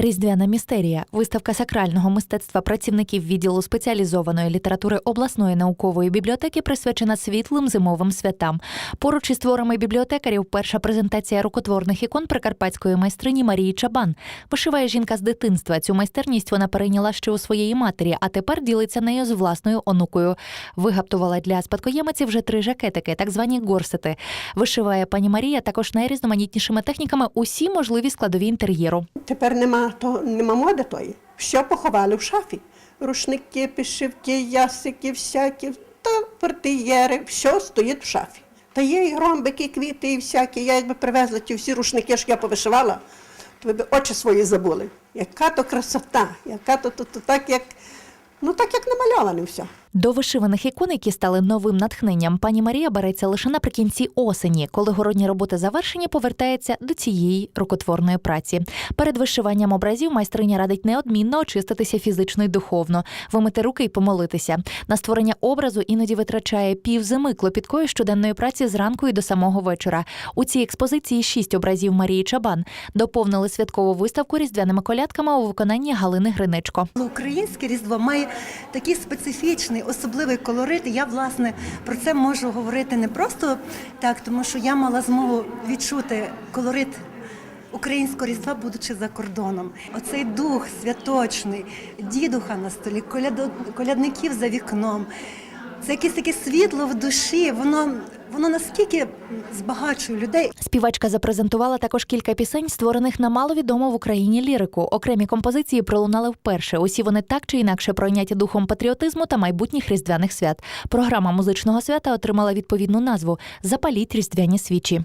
Різдвяна містерія, виставка сакрального мистецтва працівників відділу спеціалізованої літератури обласної наукової бібліотеки присвячена світлим зимовим святам. Поруч із творами бібліотекарів перша презентація рукотворних ікон прикарпатської майстрині Марії Чабан. Вишиває жінка з дитинства. Цю майстерність вона перейняла ще у своєї матері, а тепер ділиться нею з власною онукою. Вигаптувала для спадкоємиці вже три жакетики, так звані горсети. Вишиває пані Марія також найрізноманітнішими техніками усі можливі складові інтер'єру. Тепер нема, то, нема моди тої. Все поховали в шафі. Рушники, пішивки, ясики, всякі, та портиєри, все стоїть в шафі. Та є і ромбики, і квіти, і всякі. Я якби привезла ті всі рушники, що я повишивала, то ви б очі свої забули. Яка то красота, яка то, то, то так, як, ну так як намальоване все. До вишиваних ікон, які стали новим натхненням, пані Марія береться лише наприкінці осені, коли городні роботи завершені, повертається до цієї рукотворної праці. Перед вишиванням образів майстриня радить неодмінно очиститися фізично й духовно, вимити руки й помолитися. На створення образу іноді витрачає пів зими клопіткої щоденної праці зранку і до самого вечора. У цій експозиції шість образів Марії Чабан доповнили святкову виставку різдвяними колядками у виконанні Галини Гриничко. Українське різдво має такий специфічний, особливий колорит. Я власне про це можу говорити не просто так, тому що я мала змогу відчути колорит українського різдва, будучи за кордоном. Оцей дух святочний, дідуха на столі, колядників за вікном. Це якесь таке світло в душі. Воно воно наскільки збагачує людей. Співачка запрезентувала також кілька пісень, створених на маловідому в Україні лірику. Окремі композиції пролунали вперше. Усі вони так чи інакше пройняті духом патріотизму та майбутніх різдвяних свят. Програма музичного свята отримала відповідну назву Запаліть різдвяні свічі.